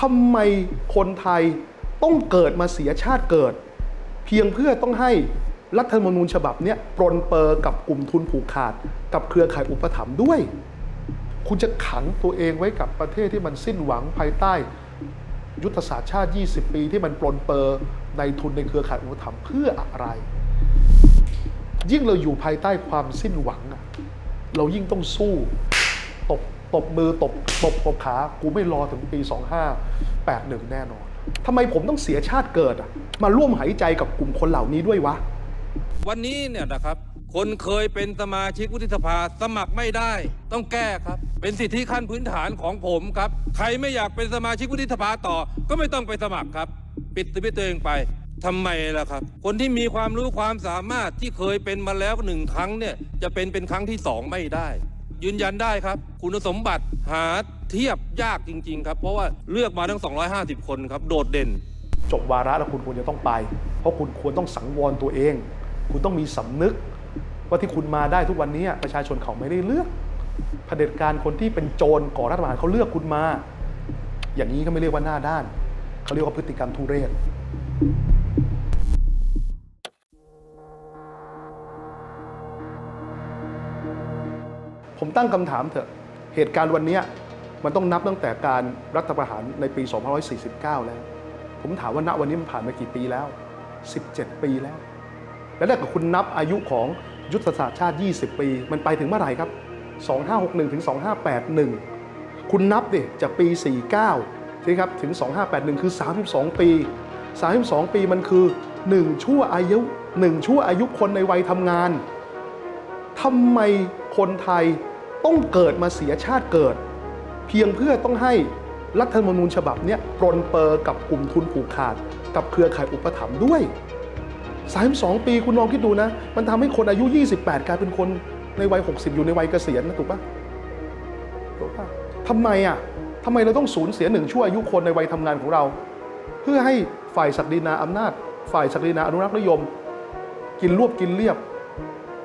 ทำไมคนไทยต้องเกิดมาเสียชาติเกิด เพียงเพื่อต้องให้รัฐธรรมนูญฉบับนี้ปรนเปอร์กับกลุ่มทุนผูกขาด กับเครือข่ายอุปถัมภ์ด้วย คุณจะขังตัวเองไว้กับประเทศที่มันสิ้นหวังภายใต้ ยุทธศาสตร์ชาติ 20 ปีที่มันปลนเปอร์ในทุนในเครือข่ายอุปถัมภ์เพื่ออะไร ยิ่งเราอยู่ภายใต้ความสิ้นหวัง เรายิ่งต้องสู้ ตบมือตบตบตบขา กูไม่รอถึงปี 2581 แน่นอนทำไมผมต้องเสียชาติเกิดอะมาร่วมหายใจกับกลุ่มคนเหล่านี้ด้วยวะ วันนี้เนี่ยนะครับ คนเคยเป็นสมาชิกวุฒิสภาสมัครไม่ได้ ต้องแก้ครับ เป็นสิทธิขั้นพื้นฐานของผมครับ ใครไม่อยากเป็นสมาชิกวุฒิสภาต่อ ก็ไม่ต้องไปสมัครครับ ปิดตัวเองไปทำไมล่ะครับ คนที่มีความรู้ความสามารถที่เคยเป็นมาแล้วหนึ่งครั้งเนี่ยจะเป็นเป็นครั้งที่สองไม่ได้ ยืนยันได้ครับ คุณสมบัติหาเทียบยากจริง ๆ ครับ เพราะว่าเลือกมาทั้ง 250 คนครับ โดดเด่น จบวาระแล้วคุณควรจะต้องไป เพราะคุณควรต้องสังวรตัวเอง คุณต้องมีสำนึก ว่าที่คุณมาได้ทุกวันนี้ประชาชนเขาไม่ได้เลือกเผด็จการคนที่เป็นโจรก่อรัฐประหารเขาเลือกคุณมา อย่างนี้ก็ไม่เรียกว่าหน้าด้าน เขาเรียกว่าพฤติกรรมทุเรศ ผมตั้งคำถามเถอะ เหตุการณ์วันนี้มันต้องนับตั้งแต่การรัฐประหารในปี 2549 แล้ว ผมถามว่าณวันนี้มันผ่านมากี่ปีแล้ว 17 ปีแล้ว แล้วถ้าเกิดคุณนับอายุของยุทธศาสตร์ชาติ 20 ปี มันไปถึงเมื่อไหร่ครับ 2561 ถึง 2581 คุณนับดิจากปี 49 ใช่ครับ ถึง 2581 คือ 32 ปี 32 ปีมันคือ 1 ชั่วอายุ 1 ชั่วอายุคนในวัยทำงานทำไมคนไทย ต้องเกิดมาเสียชาติเกิด เพียงเพื่อต้องให้รัฐธรรมนูญฉบับนี้ปรนเปอร์กับกลุ่มทุนผูกขาด กับเครือข่ายอุปถัมภ์ด้วย 32 ปีคุณลองคิดดูนะ มันทำให้คนอายุ 28 กลายเป็นคนในวัย 60 อยู่ในวัยเกษียณนะถูกปะถูกปะทำไมอะทำไมเราต้องสูญเสียหนึ่งชั่วอายุคนในวัยทำงานของเรา เพื่อให้ฝ่ายศักดินาอำนาจ ฝ่ายศักดินาอนุรักษ์นิยม กินรวบกินเรียบ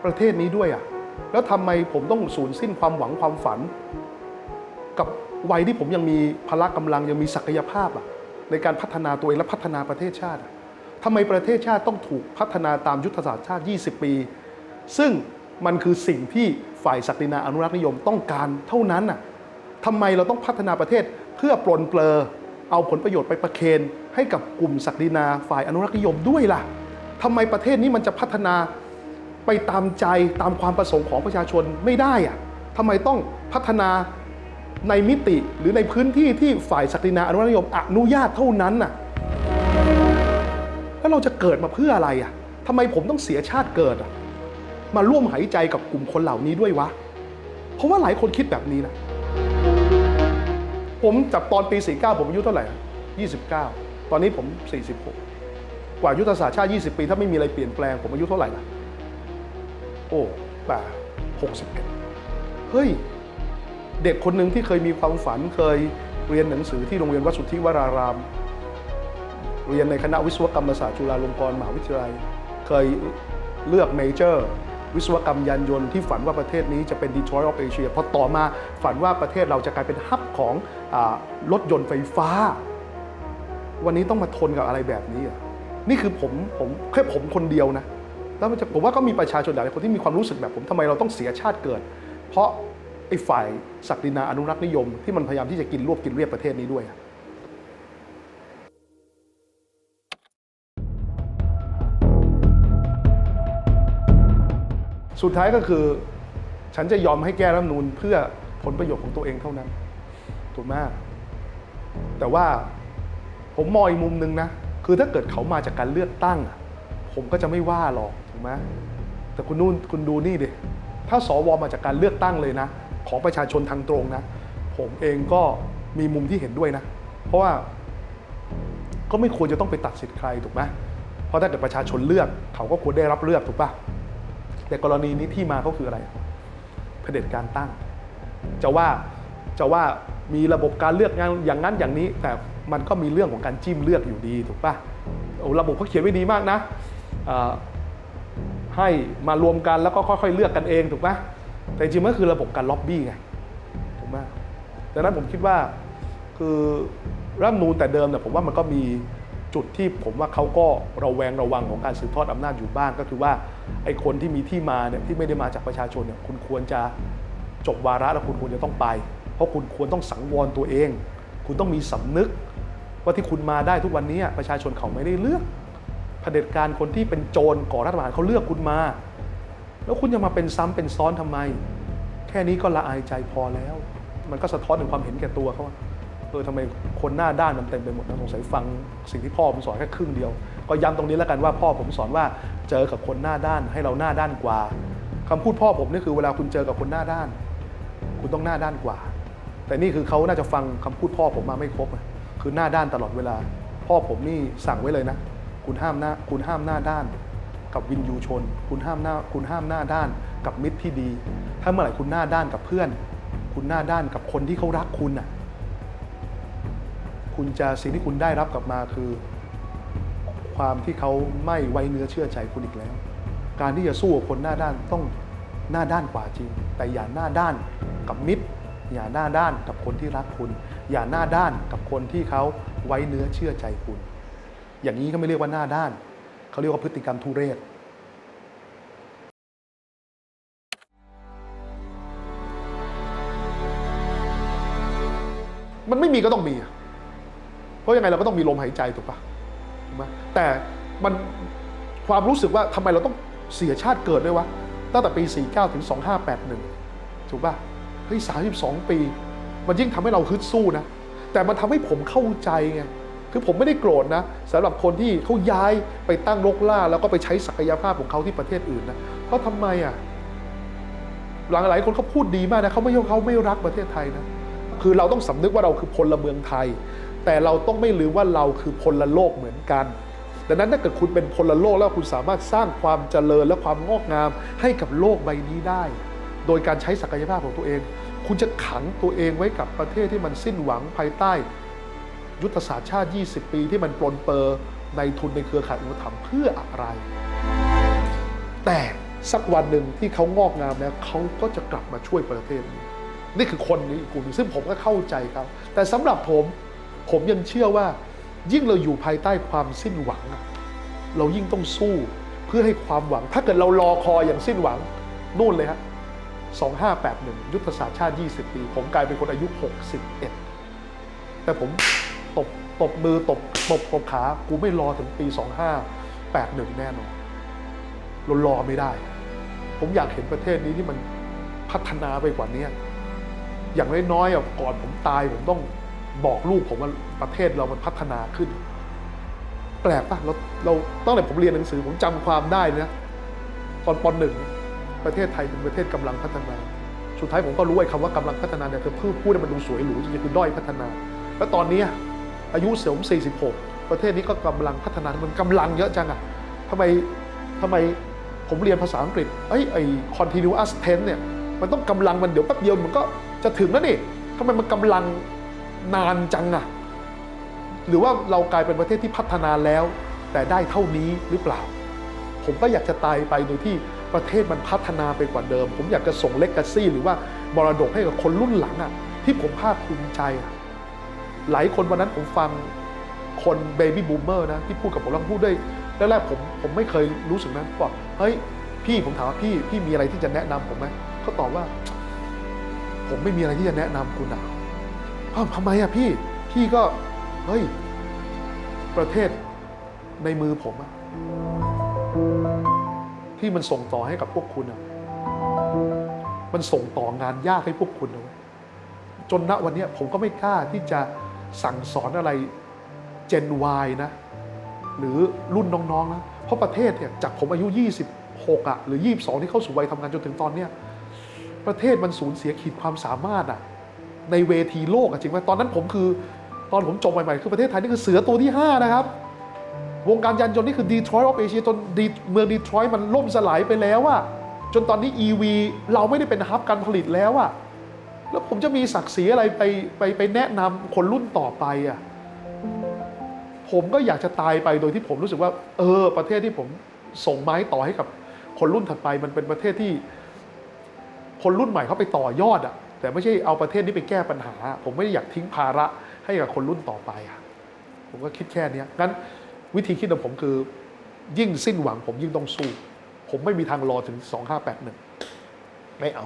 ประเทศนี้ด้วยอะ แล้วทำไมผมต้องสูญสิ้นความหวังความฝัน กับวัยที่ผมยังมีพละกำลังยังมีศักยภาพอะในการพัฒนาตัวเองและพัฒนาประเทศชาติทำไมประเทศชาติต้องถูกพัฒนาตามยุทธศาสตร์ชาติ 20 ปี ซึ่งมันคือสิ่งที่ฝ่ายศักดินาอนุรักษ์นิยมต้องการเท่านั้นน่ะทำไมเราต้องพัฒนาประเทศเพื่อปลนเปลอเอาผลประโยชน์ไปประเคนให้กับกลุ่มศักดินาฝ่ายอนุรักษ์นิยมด้วยล่ะทำไมประเทศนี้มันจะพัฒนา ไปตามใจตามความประสงค์ของประชาชนไม่ได้อะทำไมต้องพัฒนาในมิติหรือในพื้นที่ที่ฝ่ายศักดินาอนุรักษ์นิยมอนุญาตเท่านั้นน่ะแล้วเราจะเกิดมาเพื่ออะไรอะทำไมผมต้องเสียชาติเกิดอะมาร่วมหายใจกับกลุ่มคนเหล่านี้ด้วยวะ เพราะว่าหลายคนคิดแบบนี้นะผมจากตอนปี 49 ผมอายุเท่าไหร่ 29 ตอนนี้ผม 46 กว่ายุทธศาสตร์ชาติ 20 ปี ถ้าไม่มีอะไรเปลี่ยนแปลงผมอายุเท่าไหร่ล่ะ โอ้ป่า61 เฮ้ย เด็กคนหนึ่งที่เคยมีความฝันเคยเรียนหนังสือที่โรงเรียนวัดสุทธิวราราม เรียนในคณะวิศวกรรมศาสตร์จุฬาลงกรณ์มหาวิทยาลัย เคยเลือกเมเจอร์วิศวกรรมยานยนต์ที่ฝันว่าประเทศนี้จะเป็น Detroit of Asia พอต่อมาฝันว่าประเทศเราจะกลายเป็นฮับของอรถยนต์ไฟฟ้า วันนี้ต้องมาทนกับอะไรแบบนี้อะนี่คือผมผมแค่ผมคนเดียวนะ แล้วมันจะผมว่าก็มีประชาชนหลายคนที่มีความรู้สึกแบบผมทำไมเราต้องเสียชาติเกิด เพราะไอ้ฝ่ายศักดินาอนุรักษ์นิยม ที่มันพยายามที่จะกินรวบกินเรียบประเทศนี้ด้วยสุดท้ายก็คือ ฉันจะยอมให้แก้รัฐนูนเพื่อผลประโยชน์ของตัวเองเท่านั้น ถูกไหมแต่ว่าผมมองอีกมุมหนึ่งนะ คือถ้าเกิดเขามาจากการเลือกตั้ง ผมก็จะไม่ว่าหรอก ไหมแต่คุณนู่นคุณดูนี่ดิถ้าสวมาจากการเลือกตั้งเลยนะ ของประชาชนทางตรงนะ ผมเองก็มีมุมที่เห็นด้วยนะ เพราะว่าก็ไม่ควรจะต้องไปตัดสิทธิ์ใครถูกไหมเพราะถ้าเกิดประชาชนเลือกเขาก็ควรได้รับเลือกถูกปะแต่กรณีนี้ที่มาเขาคืออะไรเผด็จการตั้ง จะว่าจะว่ามีระบบการเลือกงานอย่างนั้นอย่างนี้ แต่มันก็มีเรื่องของการจิ้มเลือกอยู่ดีถูกปะโอ้ระบบเขาเขียนไว้ดีมากนะ ให้มารวมกันแล้วก็ค่อยๆ เลือกกันเองถูกปะแต่จริงๆมันก็คือระบบการล็อบบี้ไงถูกไหมดังนั้นผมคิดว่าคือรัฐมนูญแต่เดิมเนี่ยผมว่ามันก็มีจุดที่ผมว่าเขาก็ระแวงระวังของการสืบทอดอำนาจอยู่บ้าง ก็คือว่าไอ้คนที่มีที่มาเนี่ยที่ไม่ได้มาจากประชาชนเนี่ยคุณควรจะจบวาระแล้วคุณควรจะต้องไป เพราะคุณควรต้องสังวรตัวเอง คุณต้องมีสำนึกว่าที่คุณมาได้ทุกวันนี้ประชาชนเขาไม่ได้เลือก เผด็จการคนที่เป็นโจรก่อรัฐประหารเขาเลือกคุณมา แล้วคุณยังมาเป็นซ้ำเป็นซ้อนทำไม แค่นี้ก็ละอายใจพอแล้ว มันก็สะท้อนถึงความเห็นแก่ตัวเขาเออทำไมคนหน้าด้านมันเต็มไปหมดนะสงสัยฟังสิ่งที่พ่อผมสอนแค่ครึ่งเดียว ก็ย้ำตรงนี้แล้วกันว่าพ่อผมสอนว่าเจอกับคนหน้าด้านให้เราหน้าด้านกว่าคำพูดพ่อผมนี่คือเวลาคุณเจอกับคนหน้าด้าน คุณต้องหน้าด้านกว่า แต่นี่คือเขาน่าจะฟังคำพูดพ่อผมมาไม่ครบคือหน้าด้านตลอดเวลา พ่อผมนี่สั่งไว้เลยนะ คุณห้ามหน้าคุณห้ามหน้าด้าน กับวินยูชน คุณห้ามหน้าคุณห้ามหน้าด้าน กับมิตรที่ดี ถ้าเมื่อไหร่คุณหน้าด้านกับเพื่อน คุณหน้าด้านกับคนที่เขารักคุณน่ะคุณจะสิ่งที่คุณได้รับกลับมาคือ ความที่เขาไม่ไว้เนื้อเชื่อใจคุณอีกแล้ว การที่จะสู้กับคนหน้าด้านต้องหน้าด้านกว่าจริง แต่อย่าหน้าด้านกับมิตร อย่าหน้าด้านกับคนที่รักคุณ อย่าหน้าด้านกับคนที่เขาไว้เนื้อเชื่อใจคุณ อย่างนี้ก็ไม่เรียกว่าหน้าด้าน เขาเรียกว่าพฤติกรรมทุเรศมันไม่มีก็ต้องมี เพราะยังไงเราก็ต้องมีลมหายใจถูกปะถูกไหมแต่มันความรู้สึกว่าทำไมเราต้องเสียชาติเกิดด้วยวะ ตั้งแต่ปี 49 ถึง 2581 ถูกปะเฮ้ย 32 ปี มันยิ่งทำให้เราฮึดสู้นะ แต่มันทำให้ผมเข้าใจไง คือผมไม่ได้โกรธนะสำหรับคนที่เขาย้ายไปตั้งรกล่า แล้วก็ไปใช้ศักยภาพของเขาที่ประเทศอื่นนะเพราะทำไมอะหลังหลายคนเขาพูดดีมากนะเขาไม่เขาไม่รักประเทศไทยนะคือเราต้องสำนึกว่าเราคือพลเมืองไทย แต่เราต้องไม่ลืมว่าเราคือพลโลกเหมือนกันดังนั้นถ้าเกิดคุณเป็นพลโลกแล้วคุณสามารถสร้างความเจริญและความงอกงามให้กับโลกใบนี้ได้ โดยการใช้ศักยภาพของตัวเอง คุณจะขังตัวเองไว้กับประเทศที่มันสิ้นหวังภายใต้ ยุทธศาสตร์ชาติ 20 ปีที่มันปลนเปอร์ในทุนในเครือข่ายอุปถัมภ์เพื่ออะไร แต่สักวันหนึ่งที่เขางอกงามแล้วเขาก็จะกลับมาช่วยประเทศนี้นี่คือคนนี้อีกกลุ่มหนึ่งซึ่งผมก็เข้าใจเขาแต่สำหรับผมผมยังเชื่อว่า ยิ่งเราอยู่ภายใต้ความสิ้นหวัง เรายิ่งต้องสู้เพื่อให้ความหวัง ถ้าเกิดเรารอคอยอย่างสิ้นหวังนู่นเลยฮะ2581 ยุทธศาสตร์ชาติ 20 ปี ผมกลายเป็นคนอายุ 61 แต่ผม ตบตบมือตบตบตบขากูไม่รอถึงปี 2581 แน่นอนเรารอไม่ได้ ผมอยากเห็นประเทศนี้ที่มันพัฒนาไปกว่านี้อย่างน้อยๆก่อนผมตายผมต้องบอกลูกผมว่าประเทศเรามันพัฒนาขึ้น แปลกปะเราเราตั้งแต่ผมเรียนหนังสือผมจำความได้นะตอนปหนึ่งประเทศไทยเป็นประเทศกำลังพัฒนา สุดท้ายผมก็รู้ไอ้คำว่ากำลังพัฒนาเนี่ยคือพูดพูดให้มันดูสวยหรูจริงๆคือด้อยพัฒนา แล้วตอนนี้ อายุเสริม46 ประเทศนี้ก็กำลังพัฒนา มันกำลังเยอะจังอะทำไมทำไมผมเรียนภาษาอังกฤษเอ้ยไอ้ continuous tense เนี่ย มันต้องกำลังมันเดี๋ยวแป๊บเดียวมันก็จะถึงแล้วนี่ทำไมมันกำลังนานจังอะหรือว่าเรากลายเป็นประเทศที่พัฒนาแล้ว แต่ได้เท่านี้หรือเปล่า ผมก็อยากจะตายไปโดยที่ประเทศมันพัฒนาไปกว่าเดิม ผมอยากจะส่งเลก a ซี่หรือว่ามรดกให้กับคนรุ่นหลังอะที่ผมภาคภูมิใจอะ หลายคนวันนั้นผมฟังคนเบบี้บูมเมอร์นะที่พูดกับผมแล้วพูดด้วยแรกๆผมผมไม่เคยรู้สึกนั้นบอกเฮ้ยพี่ผมถามว่าพี่พี่มีอะไรที่จะแนะนำผมไหมเขาตอบว่า ผมไม่มีอะไรที่จะแนะนำคุณอะทำไมอะพี่พี่ก็เฮ้ยประเทศในมือผมอะที่มันส่งต่อให้กับพวกคุณอะมันส่งต่องานยากให้พวกคุณนะเว้ยจนณวันนี้ผมก็ไม่กล้าที่จะ สั่งสอนอะไรเจน Y นะ หรือรุ่นน้องๆนะเพราะประเทศเนี่ยจากผมอายุ 26อะหรือ 22 ที่เข้าสู่วัยทำงานจนถึงตอนเนี้ยประเทศมันสูญเสียขีดความสามารถอะในเวทีโลกอะจริงไหมตอนนั้นผมคือ ตอนผมจบใหม่ๆ คือประเทศไทยนี่คือเสือตัวที่ 5 นะครับ วงการยานยนต์นี่คือดีทรอยต์ออฟเอเชียจนเมืองดีทรอยต์มันล่มสลายไปแล้วอะจนตอนนี้ EV เราไม่ได้เป็นฮับการผลิตแล้วอะ แล้วผมจะมีศักดิ์ศรีอะไรไปไปไปแนะนำคนรุ่นต่อไปอะผมก็อยากจะตายไปโดยที่ผมรู้สึกว่า เออ ประเทศที่ผมส่งไม้ต่อให้กับ คนรุ่นถัดไปมันเป็นประเทศที่ คนรุ่นใหม่เขาไปต่อยอดอะแต่ไม่ใช่เอาประเทศนี้ไปแก้ปัญหา ผมไม่ได้อยากทิ้งภาระให้กับคนรุ่นต่อไปอะผมก็คิดแค่นี้งั้นวิธีคิดของผมคือ ยิ่งสิ้นหวังผมยิ่งต้องสู้ ผมไม่มีทางรอถึง 2581 ไม่เอา